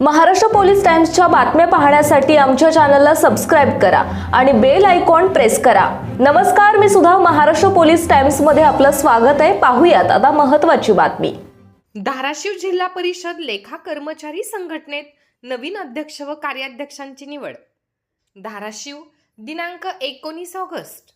Maharashtra police टाइम्सच्या बातम्या पाहण्यासाठी आमच्या चॅनलला सबस्क्राईब करा आणि बेल आयकॉन प्रेस करा. नमस्कार मी सुद्धा महाराष्ट्र पोलीस टाइम्समध्ये आपलं स्वागत आहे. पाहूयात आता महत्वाची बातमी. धाराशिव जिल्हा परिषद लेखा कर्मचारी संघटनेत नवीन अध्यक्ष व कार्याध्यक्षांची निवड. धाराशिव दिनांक एकोणीस ऑगस्ट.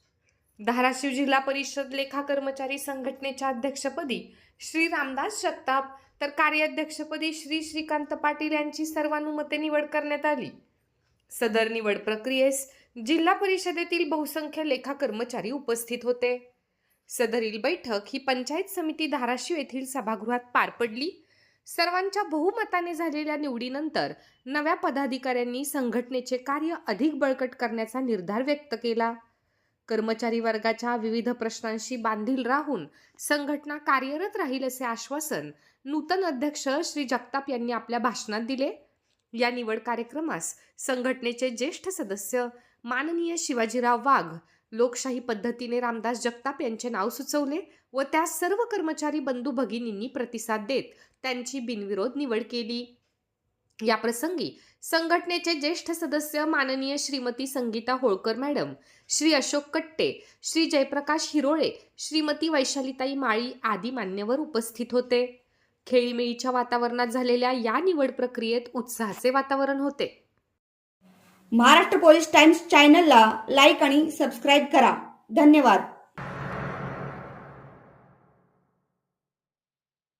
धाराशिव जिल्हा परिषद लेखा कर्मचारी संघटनेच्या अध्यक्षपदी श्री रामदास जगताप तर कार्याध्यक्षपदी श्री श्रीकांत पाटील यांची सर्वानुमते निवड करण्यात आली. सदर निवड प्रक्रियेस जिल्हा परिषदेतील बहुसंख्य लेखा कर्मचारी उपस्थित होते. सदरील बैठक ही पंचायत समिती धाराशिव येथील सभागृहात पार पडली. सर्वांच्या बहुमताने झालेल्या निवडीनंतर नव्या पदाधिकाऱ्यांनी संघटनेचे कार्य अधिक बळकट करण्याचा निर्धार व्यक्त केला. कर्मचारी वर्गाच्या विविध प्रश्नांशी बांधील राहून संघटना कार्यरत राहील असे आश्वासन नूतन अध्यक्ष श्री जगताप यांनी आपल्या भाषणात दिले. या निवड कार्यक्रमास संघटनेचे ज्येष्ठ सदस्य माननीय शिवाजीराव वाघ लोकशाही पद्धतीने रामदास जगताप यांचे नाव सुचवले व त्या सर्व कर्मचारी बंधू भगिनींनी प्रतिसाद देत त्यांची बिनविरोध निवड केली. या प्रसंगी संघटनेचे ज्येष्ठ सदस्य माननीय श्रीमती संगीता होळकर मॅडम श्री अशोक कट्टे श्री जयप्रकाश हिरोळे श्रीमती वैशालीताई माळी आदी मान्यवर उपस्थित होते. खेळीमेळीच्या वातावरणात झालेल्या या निवड प्रक्रियेत उत्साहाचे वातावरण होते. महाराष्ट्र पोलीस टाइम्स चॅनलला लाईक आणि सबस्क्राईब करा. धन्यवाद.